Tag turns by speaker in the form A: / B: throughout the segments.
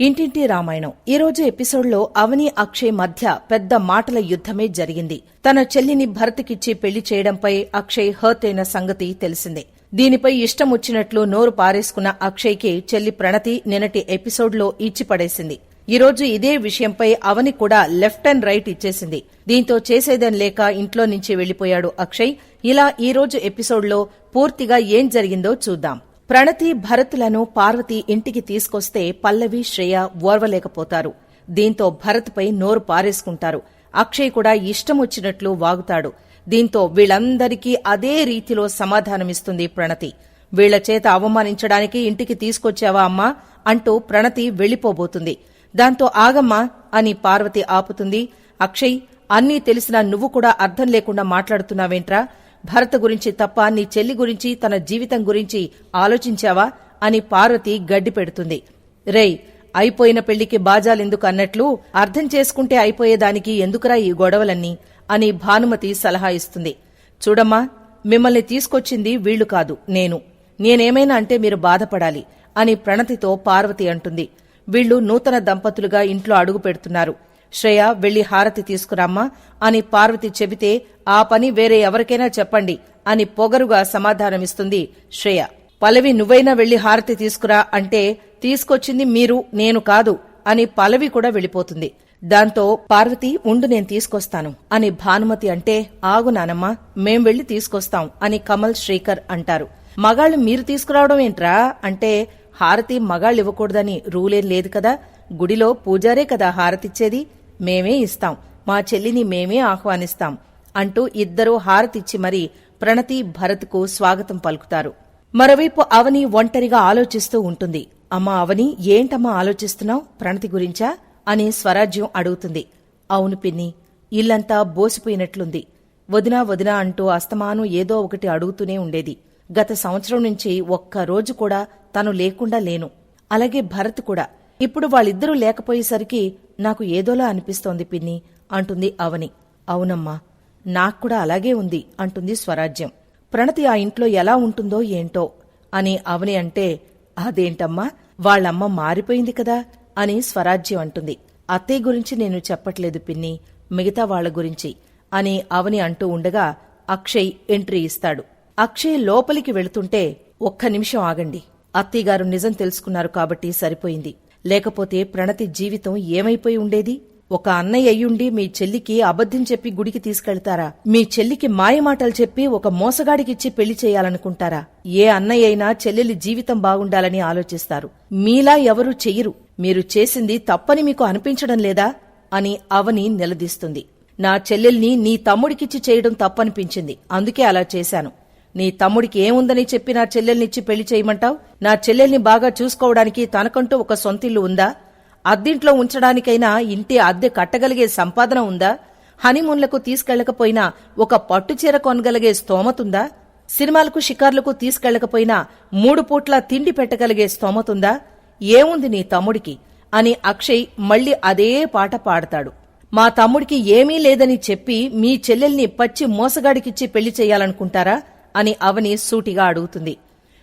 A: ఇంటింటి రామాయణం. ఈ రోజు ఎపిసోడ్లో అవని అక్షయ్ మధ్య పెద్ద మాటల యుద్ధమే జరిగింది. తన చెల్లిని భరత్కిచ్చి పెళ్ళి చేయడంపై అక్షయ్ హర్ట్ అయిన సంగతి తెలిసిందే. దీనిపై ఇష్టం వచ్చినట్లు నోరు పారేసుకున్న అక్షయ్కి చెల్లి ప్రణతి నిన్నటి ఎపిసోడ్లో ఇచ్చిపడేసింది. ఈరోజు ఇదే విషయంపై అవని కూడా లెఫ్ట్ అండ్ రైట్ ఇచ్చేసింది. దీంతో చేసేదని లేక ఇంట్లో నుంచి వెళ్ళిపోయాడు అక్షయ్. ఇలా ఈ రోజు ఎపిసోడ్లో పూర్తిగా ఏం జరిగిందో చూద్దాం. ప్రణతి భరత్లను పార్వతి ఇంటికి తీసుకొస్తే పల్లవి శ్రేయ ఓర్వలేకపోతారు. దీంతో భరత్పై నోరు పారేసుకుంటారు. అక్షయ్ కూడా ఇష్టం వచ్చినట్లు వాగుతాడు. దీంతో వీళ్ళందరికీ అదే రీతిలో సమాధానమిస్తుంది ప్రణతి. వీళ్ళ చేత అవమానించడానికి ఇంటికి తీసుకొచ్చావా అమ్మా? అంటూ ప్రణతి వెళ్ళిపోబోతుంది దాంతో ఆగమ్మా అని పార్వతి ఆపుతుంది. అక్షయ్ అన్నీ తెలిసినా నువ్వు కూడా అర్థం లేకుండా మాట్లాడుతున్నావేంట్రా? భరత గురించి తప్ప నీ చెల్లి గురించి తన జీవితం గురించి ఆలోచించావా? అని పార్వతి గడ్డి పెడుతుంది. రేయ్ అయిపోయిన పెళ్ళికి బాజాలెందుకు అన్నట్లు అర్థం చేసుకుంటే అయిపోయేదానికి ఎందుకురా ఈ గొడవలన్నీ? అని భానుమతి సలహా ఇస్తుంది. చూడమ్మా మిమ్మల్ని తీసుకొచ్చింది వీళ్ళు కాదు నేను. నేనేమైనా అంటే మీరు బాధపడాలి అని ప్రణతితో పార్వతి అంటుంది. వీళ్ళు నూతన దంపతులుగా ఇంట్లో అడుగు పెడుతున్నారు. శ్రేయ వెళ్ళి హారతి తీసుకురామ్మా అని పార్వతి చెబితే ఆ పని వేరే ఎవరికైనా చెప్పండి అని పొగరుగా సమాధానమిస్తుంది శ్రేయ. పలవి నువ్వైనా వెళ్ళి హారతి తీసుకురా అంటే తీసుకొచ్చింది మీరు నేను కాదు అని పలవి కూడా వెళ్ళిపోతుంది. దాంతో పార్వతి ఉండు నేను తీసుకొస్తాను అని భానుమతి అంటే ఆగు నానమ్మా మేం వెళ్ళి తీసుకొస్తాం అని కమల్ శ్రీకర్ అంటారు. మగాళ్ళు మీరు తీసుకురావడం ఏంట్రా అంటే హారతి మగాళ్ళు ఇవ్వకూడదని రూలేం లేదు కదా గుడిలో పూజారే కదా హారతిచ్చేది మేమే ఇస్తాం. మా చెల్లిని మేమే ఆహ్వానిస్తాం అంటూ ఇద్దరూ హారతిచ్చి మరీ ప్రణతి భరత్కు స్వాగతం పలుకుతారు. మరోవైపు అవని ఒంటరిగా ఆలోచిస్తూ ఉంటుంది. అమ్మా అవని ఏంటమ్మా ఆలోచిస్తున్నావు? ప్రణతి గురించా? అని స్వరాజ్యం అడుగుతుంది. అవును పిన్ని ఇల్లంతా బోసిపోయినట్లుంది. వదినా వదినా అంటూ అస్తమానం ఏదో ఒకటి అడుగుతూనే ఉండేది. గత సంవత్సరం నుంచి ఒక్క రోజు కూడా తను లేకుండా లేను. అలాగే భరత్ కూడా. ఇప్పుడు వాళ్ళిద్దరూ లేకపోయేసరికి నాకు ఏదోలా అనిపిస్తోంది పిన్ని అంటుంది అవని. అవునమ్మా నాక్కూడా అలాగే ఉంది అంటుంది స్వరాజ్యం. ప్రణతి ఆ ఇంట్లో ఎలా ఉంటుందో ఏంటో అని అవని అంటే అదేంటమ్మా వాళ్ళమ్మ మారిపోయింది కదా అని స్వరాజ్యం అంటుంది. అత్తయ్య గురించి నేను చెప్పట్లేదు పిన్ని మిగతా వాళ్ళ గురించి అని అవని అంటూ ఉండగా అక్షయ్ ఎంట్రీ ఇస్తాడు. అక్షయ్ లోపలికి వెళుతుంటే ఒక్క నిమిషం ఆగండి. అత్తయ్యగారు నిజం తెలుసుకున్నారు కాబట్టి సరిపోయింది. లేకపోతే ప్రణతి జీవితం ఏమైపోయి ఉండేది? ఒక అన్నయ్య అయ్యుండి మీ చెల్లికి అబద్ధం చెప్పి గుడికి తీసుకెళ్తారా? మీ చెల్లికి మాయమాటలు చెప్పి ఒక మోసగాడికిచ్చి పెళ్ళి చేయాలనుకుంటారా? ఏ అన్నయ్య అయినా చెల్లెలి జీవితం బాగుండాలని ఆలోచిస్తారు. మీలా ఎవరూ చెయ్యరు. మీరు చేసింది తప్పని మీకు అనిపించడం లేదా? అని అవని నిలదీస్తుంది. నా చెల్లెల్ని నీ తమ్ముడికిచ్చి చేయడం తప్పనిపించింది. అందుకే అలా చేశాను. నీ తమ్ముడికి ఏముందని చెప్పి నా చెల్లెల్నిచ్చి పెళ్ళి చేయమంటావు? నా చెల్లెల్ని బాగా చూసుకోవడానికి తనకంటూ ఒక సొంతిల్లు ఉందా? అద్దింట్లో ఉంచడానికైనా ఇంటి అద్దె కట్టగలిగే సంపాదన ఉందా? హనీమూన్లకు తీసుకెళ్ళకపోయినా ఒక పట్టుచీర కొనగలిగే స్తోమతుందా? సినిమాలకు షికార్లకు తీసుకెళ్ళకపోయినా మూడు పూట్ల తిండి పెట్టగలిగే స్తోమతుందా? ఏముంది నీ తమ్ముడికి? అని అక్షయ్ మళ్ళీ అదే పాట పాడతాడు. మా తమ్ముడికి ఏమీ లేదని చెప్పి మీ చెల్లెల్ని పచ్చి మోసగాడికిచ్చి పెళ్ళి చెయ్యాలనుకుంటారా అని అవని సూటిగా అడుగుతుంది.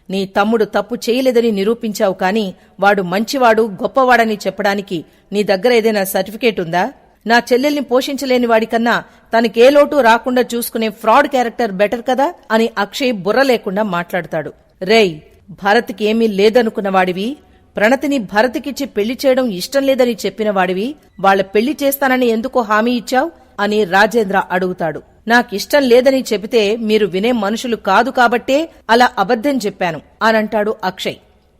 A: నీ తమ్ముడు తప్పు చేయలేదని నిరూపించావు కాని వాడు మంచివాడు గొప్పవాడని చెప్పడానికి నీ దగ్గర ఏదైనా సర్టిఫికేట్ ఉందా? నా చెల్లెల్ని పోషించలేని వాడికన్నా తనకే లోటు రాకుండా చూసుకునే ఫ్రాడ్ క్యారెక్టర్ బెటర్ కదా? అని అక్షయ్ బుర్ర లేకుండా మాట్లాడతాడు. రేయ్ భరత్కి ఏమీ లేదనుకున్న వాడివి? ప్రణతిని భరత్కిచ్చి పెళ్ళి చేయడం ఇష్టం లేదని చెప్పిన వాడివి? వాళ్ళ పెళ్ళి చేస్తానని ఎందుకు హామీ ఇచ్చావు? అని రాజేంద్ర అడుగుతాడు. నాకిష్టం లేదని చెబితే మీరు వినే మనుషులు కాదు కాబట్టే అలా అబద్ధం చెప్పాను అనంటాడు అక్షయ్.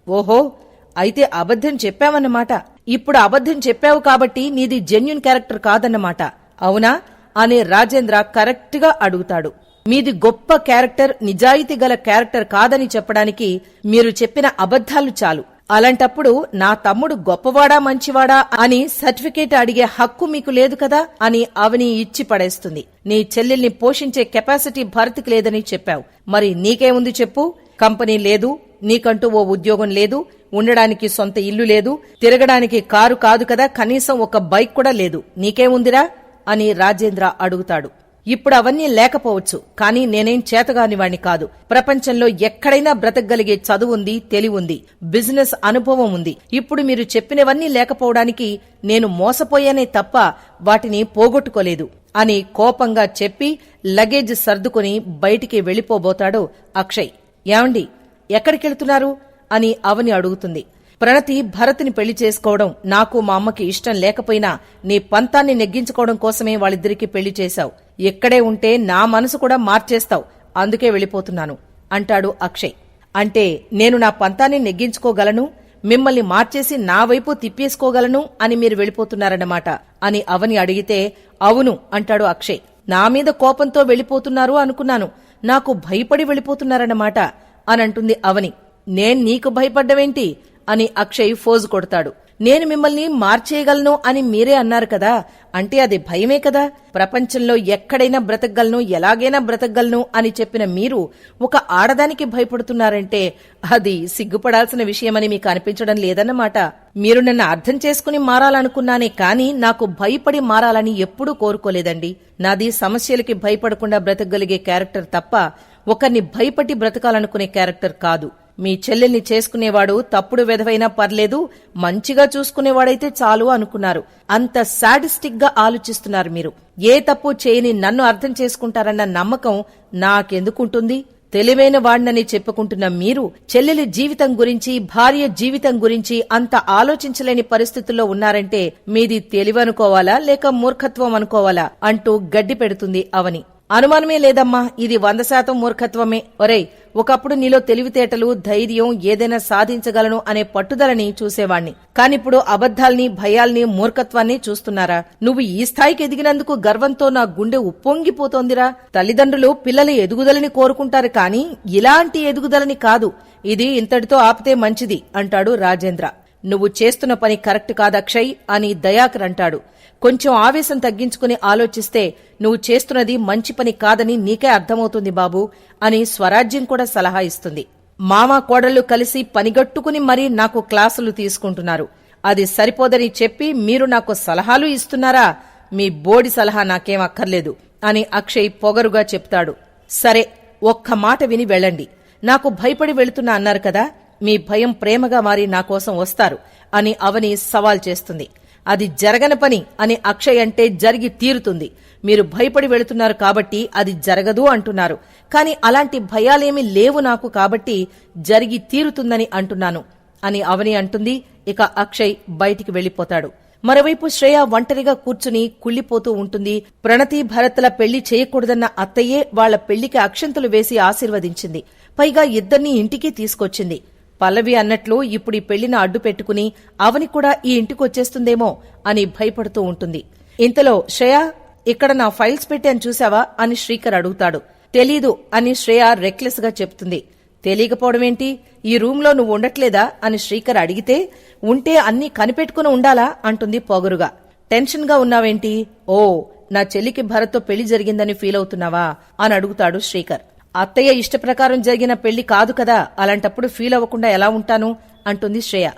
A: ఓహో అయితే అబద్ధం చెప్పావన్నమాట. ఇప్పుడు అబద్ధం చెప్పావు కాబట్టి నీది జెన్యున్ క్యారెక్టర్ కాదన్నమాట. అవునా? అనే రాజేంద్ర కరెక్ట్గా అడుగుతాడు. మీది గొప్ప క్యారెక్టర్ నిజాయితీ గల క్యారెక్టర్ కాదని చెప్పడానికి మీరు చెప్పిన అబద్ధాలు చాలు. అలాంటప్పుడు నా తమ్ముడు గొప్పవాడా మంచివాడా అని సర్టిఫికేట్ అడిగే హక్కు మీకు లేదు కదా అని అవని ఇచ్చి పడేస్తుంది. నీ చెల్లెల్ని పోషించే కెపాసిటీ భరత్కి లేదని చెప్పావు. మరి నీకేముంది చెప్పు? కంపెనీ లేదు నీకంటూ ఓ ఉద్యోగం లేదు ఉండడానికి సొంత ఇల్లు లేదు తిరగడానికి కారు కాదు కదా కనీసం ఒక బైక్ కూడా లేదు. నీకేముందిరా? అని రాజేంద్ర అడుగుతాడు. ఇప్పుడు అవన్నీ లేకపోవచ్చు కానీ నేనేం చేతగాని వాణ్ణి కాదు. ప్రపంచంలో ఎక్కడైనా బ్రతకగలిగే చదువుంది తెలివుంది బిజినెస్ అనుభవం ఉంది. ఇప్పుడు మీరు చెప్పినవన్నీ లేకపోవడానికి నేను మోసపోయానే తప్ప వాటిని పోగొట్టుకోలేదు అని కోపంగా చెప్పి లగేజ్ సర్దుకుని బయటికి వెళ్ళిపోబోతాడు అక్షయ్. ఏమండి ఎక్కడికెళ్తున్నారు? అని అవని అడుగుతుంది. ప్రణతి భరత్ని పెళ్ళి చేసుకోవడం నాకు మా అమ్మకి ఇష్టం లేకపోయినా నీ పంతాన్ని నెగ్గించుకోవడం కోసమే వాళ్ళిద్దరికీ పెళ్ళి చేశావు. ఎక్కడే ఉంటే నా మనసు కూడా మార్చేస్తావు. అందుకే వెళ్ళిపోతున్నాను. అంటాడు అక్షయ్. అంటే నేను నా పంతాన్ని నెగ్గించుకోగలను మిమ్మల్ని మార్చేసి నా వైపు తిప్పేసుకోగలను అని మీరు వెళ్ళిపోతున్నారన్నమాట అని అవని అడిగితే అవును అంటాడు అక్షయ్. నా మీద కోపంతో వెళ్ళిపోతున్నారు అనుకున్నాను. నాకు భయపడి వెళ్ళిపోతున్నారన్నమాట అనంటుంది అవని. నేను నీకు భయపడ్డవేంటి? అని అక్షయ్ ఫోజు కొడతాడు. నేను మిమ్మల్ని మార్చేయగలను అని మీరే అన్నారు కదా అంటే అది భయమే కదా? ప్రపంచంలో ఎక్కడైనా బ్రతకగలను ఎలాగైనా బ్రతకగలను అని చెప్పిన మీరు ఒక ఆడదానికి భయపడుతున్నారంటే అది సిగ్గుపడాల్సిన విషయమని మీకు అనిపించడం లేదన్నమాట. మీరు నన్ను అర్థం చేసుకుని మారాలనుకున్నానే కాని నాకు భయపడి మారాలని ఎప్పుడూ కోరుకోలేదండి. నాది సమస్యలకి భయపడకుండా బ్రతకగలిగే క్యారెక్టర్ తప్ప ఒకరిని భయపడి బ్రతకాలనుకునే క్యారెక్టర్ కాదు. మీ చెల్లెల్ని చేసుకునేవాడు తప్పుడు వెధవైనా పర్లేదు మంచిగా చూసుకునేవాడైతే చాలు అనుకున్నారు. అంత సాడిస్టిక్గా ఆలోచిస్తున్నారు మీరు. ఏ తప్పు చేయని నన్ను అర్థం చేసుకుంటారన్న నమ్మకం నాకెందుకుంటుంది? తెలివైన వాడినని చెప్పుకుంటున్న మీరు చెల్లెలి జీవితం గురించి భార్య జీవితం గురించి అంత ఆలోచించలేని పరిస్థితుల్లో ఉన్నారంటే మీది తెలివనుకోవాలా లేక మూర్ఖత్వం అనుకోవాలా అంటూ గడ్డి పెడుతుంది అవని. అనుమానమే లేదమ్మా ఇది వంద శాతం మూర్ఖత్వమే. ఒరేయ్ ఒకప్పుడు నీలో తెలివితేటలు ధైర్యం ఏదైనా సాధించగలను అనే పట్టుదలని చూసేవాణ్ణి. కానిప్పుడు అబద్ధాల్ని భయాల్ని మూర్ఖత్వాన్ని చూస్తున్నారా? నువ్వు ఈ స్థాయికి ఎదిగినందుకు గర్వంతో నా గుండె ఉప్పొంగిపోతోందిరా. తల్లిదండ్రులు పిల్లల ఎదుగుదలని కోరుకుంటారు కాని ఇలాంటి ఎదుగుదలని కాదు. ఇది ఇంతటితో ఆపితే మంచిది అంటాడు రాజేంద్ర. నువ్వు చేస్తున్న పని కరెక్ట్ కాదక్షయ్ అని దయాకర్ అంటాడు. కొంచెం ఆవేశం తగ్గించుకుని ఆలోచిస్తే నువ్వు చేస్తున్నది మంచి పని కాదని నీకే అర్థమవుతుంది బాబు అని స్వరాజ్యం కూడా సలహా ఇస్తుంది. మామ కోడళ్ళు కలిసి పనిగట్టుకుని మరీ నాకు క్లాసులు తీసుకుంటున్నారు. అది సరిపోదని చెప్పి మీరు నాకు సలహాలు ఇస్తున్నారా? మీ బోడి సలహా నాకేం అక్కర్లేదు అని అక్షయ్ పొగరుగా చెప్తాడు. సరే ఒక్క మాట విని వెళ్ళండి. నాకు భయపడి వెళుతున్నా అన్నారు కదా మీ భయం ప్రేమగా మారి నా కోసం వస్తారు అని అవని సవాల్ చేస్తుంది. అది జరగని పని అని అక్షయ్ అంటే జరిగి తీరుతుంది. మీరు భయపడి వెళుతున్నారు కాబట్టి అది జరగదు అంటున్నారు. కాని అలాంటి భయాలేమీ లేవు నాకు కాబట్టి జరిగి తీరుతుందని అంటున్నాను అని అవని అంటుంది. ఇక అక్షయ్ బయటికి వెళ్ళిపోతాడు మరోవైపు శ్రేయ ఒంటరిగా కూర్చుని కుళ్ళిపోతూ ఉంటుంది. ప్రణతి భరత్ల పెళ్ళి చేయకూడదన్న అత్తయ్యే వాళ్ళ పెళ్ళికి అక్షంతలు వేసి ఆశీర్వదించింది. పైగా ఇద్దరినీ ఇంటికి తీసుకొచ్చింది. పల్లవి అన్నట్లు ఇప్పుడు ఈ పెళ్ళిన అడ్డు పెట్టుకుని అవని కూడా ఈ ఇంటికొచ్చేస్తుందేమో అని భయపడుతూ ఉంటుంది. ఇంతలో శ్రేయ ఇక్కడ నా ఫైల్స్ పెట్టాను చూశావా? అని శ్రీకర్ అడుగుతాడు. తెలీదు అని శ్రేయ రెక్లెస్గా చెప్తుంది తెలియకపోవడమేంటి ఈ రూంలో నువ్వు ఉండట్లేదా? అని శ్రీకర్ అడిగితే ఉంటే అన్నీ కనిపెట్టుకుని ఉండాలా? అంటుంది పొగరుగా. టెన్షన్గా ఉన్నావేంటి? ఓ నా చెల్లికి భరత్తో పెళ్ళి జరిగిందని ఫీల్ అవుతున్నావా అని అడుగుతాడు శ్రీకర్. అత్తయ్య ఇష్టప్రకారం జరిగిన పెళ్ళి కాదు కదా అలాంటప్పుడు ఫీల్ అవ్వకుండా ఎలా ఉంటాను? అంటుంది శ్రేయ.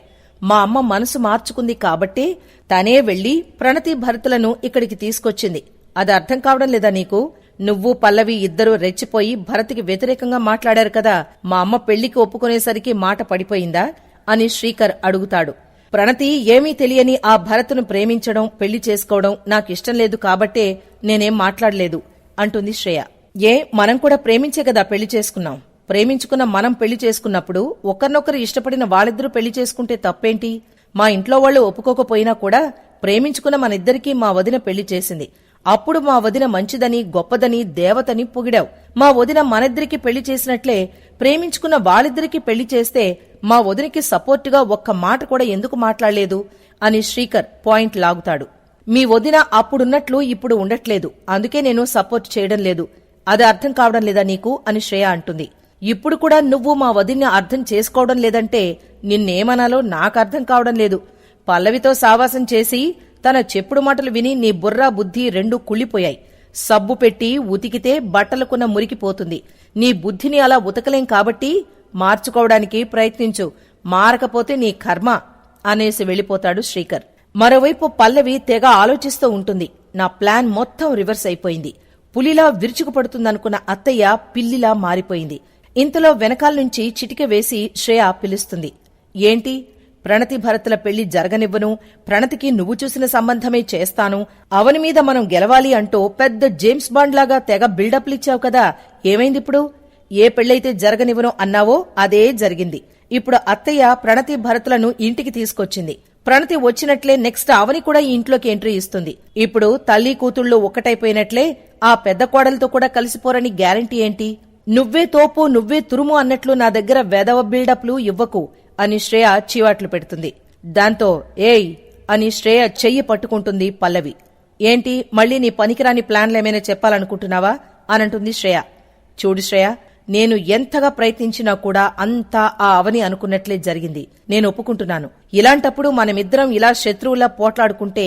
A: మా అమ్మ మనసు మార్చుకుంది కాబట్టే తనే వెళ్ళి ప్రణతి భరతులను ఇక్కడికి తీసుకొచ్చింది. అది అర్థం కావడం లేదా నీకు? నువ్వు పల్లవి ఇద్దరూ రెచ్చిపోయి భరత్కి వ్యతిరేకంగా మాట్లాడారు కదా మా అమ్మ పెళ్ళికి ఒప్పుకునేసరికి మాట పడిపోయిందా? అని శ్రీకర్ అడుగుతాడు. ప్రణతి ఏమీ తెలియని ఆ భరత్ను ప్రేమించడం పెళ్ళి చేసుకోవడం నాకిష్టం లేదు కాబట్టే నేనేం మాట్లాడలేదు అంటుంది శ్రేయ. ఏ మనం కూడా ప్రేమించే కదా పెళ్ళి చేసుకున్నాం. ప్రేమించుకున్న మనం పెళ్ళి చేసుకున్నప్పుడు ఒకరినొకరు ఇష్టపడిన వాళ్ళిద్దరూ పెళ్ళి చేసుకుంటే తప్పేంటి? మా ఇంట్లో వాళ్ళు ఒప్పుకోకపోయినా కూడా ప్రేమించుకున్న మనిద్దరికీ మా వదిన పెళ్ళి చేసింది. అప్పుడు మా వదిన మంచిదని గొప్పదని దేవతని పొగిడావు. మా వదిన మనిద్దరికి పెళ్ళి చేసినట్లే ప్రేమించుకున్న వాళ్ళిద్దరికీ పెళ్ళి చేస్తే మా వదినికి సపోర్టుగా ఒక్క మాట కూడా ఎందుకు మాట్లాడలేదు? అని శ్రీకర్ పాయింట్ లాగుతాడు. మీ వదిన అప్పుడున్నట్లు ఇప్పుడు ఉండట్లేదు. అందుకే నేను సపోర్ట్ చేయడం లేదు. అది అర్థం కావడం లేదా నీకు? అని శ్రేయ అంటుంది. ఇప్పుడు కూడా నువ్వు మా వదిన్ని అర్థం చేసుకోవడం లేదంటే నిన్నేమనాలో నాకు అర్థం కావడం లేదు. పల్లవితో సావాసం చేసి తన చెప్పుడు మాటలు విని నీ బుర్రా బుద్ధి రెండూ కుళ్ళిపోయాయి. సబ్బు పెట్టి ఉతికితే బట్టలకున్న మురికిపోతుంది నీ బుద్ధిని అలా ఉతకలేం కాబట్టి మార్చుకోవడానికి ప్రయత్నించు. మారకపోతే నీ కర్మ అనేసి వెళ్ళిపోతాడు శ్రీకర్. మరోవైపు పల్లవి తెగ ఆలోచిస్తూ ఉంటుంది. నా ప్లాన్ మొత్తం రివర్స్ అయిపోయింది. పులిలా విరుచుకుపడుతుందనుకున్న అత్తయ్య పిల్లిలా మారిపోయింది. ఇంతలో వెనకాల నుంచి చిటిక వేసి శ్రేయ పిలుస్తుంది. ఏంటి? ప్రణతి భరతుల పెళ్ళి జరగనివ్వను. ప్రణతికి నువ్వు చూసిన సంబంధమే చేస్తాను. అవని మీద మనం గెలవాలి అంటూ పెద్ద జేమ్స్ బాండ్ లాగా తెగ బిల్డప్లిచ్చావు కదా. ఏమైందిప్పుడు ఏ పెళ్ళైతే జరగనివ్వను అన్నావో అదే జరిగింది. ఇప్పుడు అత్తయ్య ప్రణతి భరతులను ఇంటికి తీసుకొచ్చింది. ప్రణతి వచ్చినట్లే నెక్స్ట్ అవని కూడా ఈ ఇంట్లోకి ఎంట్రీ ఇస్తుంది. ఇప్పుడు తల్లి కూతుళ్ళు ఒక్కటైపోయినట్లే ఆ పెద్ద కోడలతో కూడా కలిసిపోరని గ్యారంటీ ఏంటి? నువ్వే తోపు నువ్వే తురుము అన్నట్లు నా దగ్గర వెదవ బిల్డప్లు ఇవ్వకు అని శ్రేయ చీవాట్లు పెడుతుంది. దాంతో ఏయ్! అని శ్రేయ చెయ్యి పట్టుకుంటుంది పల్లవి. ఏంటి? మళ్ళీ నీ పనికిరాని ప్లాన్లేమైనా చెప్పాలనుకుంటున్నావా? అనంటుంది శ్రేయ. చూడు శ్రేయ నేను ఎంతగా ప్రయత్నించినా కూడా అంతా ఆ అవని అనుకున్నట్లే జరిగింది. నేను ఒప్పుకుంటున్నాను. ఇలాంటప్పుడు మనమిద్దరం ఇలా శత్రువులా పోట్లాడుకుంటే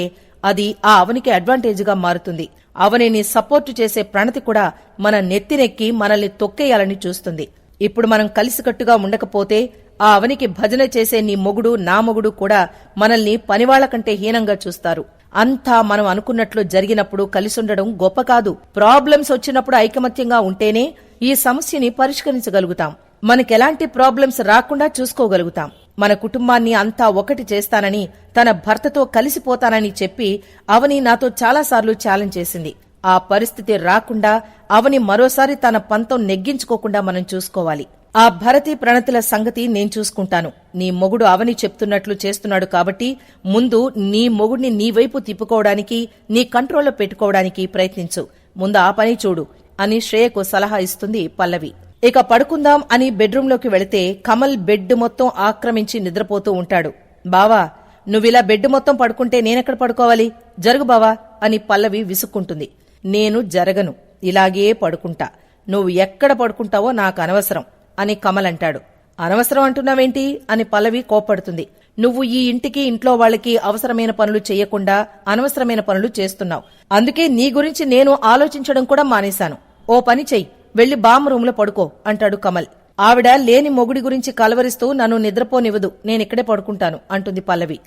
A: అది ఆ అవనికి అడ్వాంటేజ్గా మారుతుంది. అవనిని సపోర్టు చేసే ప్రణతి కూడా మన నెత్తినెక్కి మనల్ని తొక్కేయాలని చూస్తుంది. ఇప్పుడు మనం కలిసికట్టుగా ఉండకపోతే ఆ అవనికి భజన చేసే నీ మొగుడు నా మొగుడు కూడా మనల్ని పనివాళ్ళ కంటే హీనంగా చూస్తారు. అంతా మనం అనుకున్నట్లు జరిగినప్పుడు కలిసుండడం గొప్ప కాదు. ప్రాబ్లమ్స్ వచ్చినప్పుడు ఐకమత్యంగా ఉంటేనే ఈ సమస్యని పరిష్కరించగలుగుతాం. మనకెలాంటి ప్రాబ్లమ్స్ రాకుండా చూసుకోగలుగుతాం. మన కుటుంబాన్ని అంతా ఒకటి చేస్తానని తన భర్తతో కలిసిపోతానని చెప్పి అవని నాతో చాలాసార్లు ఛాలెంజ్ చేసింది. ఆ పరిస్థితి రాకుండా అవని మరోసారి తన పంతం నెగ్గించుకోకుండా మనం చూసుకోవాలి. ఆ భరతి ప్రణతుల సంగతి నేను చూసుకుంటాను. నీ మొగుడు అవని చెప్తున్నట్లు చేస్తున్నాడు కాబట్టి ముందు నీ మొగుడిని నీ వైపు తిప్పుకోవడానికి నీ కంట్రోల్లో పెట్టుకోవడానికి ప్రయత్నించు. ముందు ఆ పని చూడు అని శ్రేయకు సలహా ఇస్తుంది పల్లవి. ఇక పడుకుందాం అని బెడ్రూంలోకి వెళితే కమల్ బెడ్ మొత్తం ఆక్రమించి నిద్రపోతూ ఉంటాడు. బావా నువ్విలా బెడ్ మొత్తం పడుకుంటే నేనెక్కడ పడుకోవాలి? జరుగు బావా అని పల్లవి విసుక్కుంటుంది. నేను జరగను ఇలాగే పడుకుంటా. నువ్వు ఎక్కడ పడుకుంటావో నాకు అనవసరం అని కమల్ అంటాడు. అనవసరం అంటున్నావేంటి అని పల్లవి కోప్పడుతుంది. నువ్వు ఈ ఇంటికి ఇంట్లో వాళ్ళకి అవసరమైన పనులు చేయకుండా అనవసరమైన పనులు చేస్తున్నావు. అందుకే నీ గురించి నేను ఆలోచించడం కూడా మానేశాను. ఓ పని చెయ్యి. వెళ్ళి బామ్ రూంలో పడుకో అంటాడు కమల్. ఆవిడ లేని మొగుడి గురించి కలవరిస్తూ నన్ను నిద్రపోనివ్వదు నేనిక్కడే పడుకుంటాను అంటుంది పల్లవి.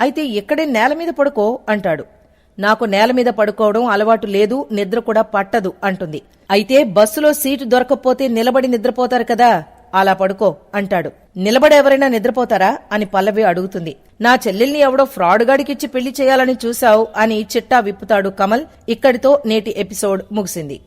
A: అయితే ఇక్కడే నేల మీద పడుకో అంటాడు. నాకు నేల మీద పడుకోవడం అలవాటు లేదు నిద్ర కూడా పట్టదు అంటుంది. అయితే బస్సులో సీటు దొరకకపోతే నిలబడి నిద్రపోతారు కదా అలా పడుకో అంటాడు. నిలబడి ఎవరైనా నిద్రపోతారా? అని పల్లవి అడుగుతుంది. నా చెల్లెల్ని ఎవడో ఫ్రాడ్గాడికిచ్చి పెళ్ళి చేయాలని చూశావు అని చిట్టా విప్పుతాడు కమల్. ఇక్కడితో నేటి ఎపిసోడ్ ముగిసింది.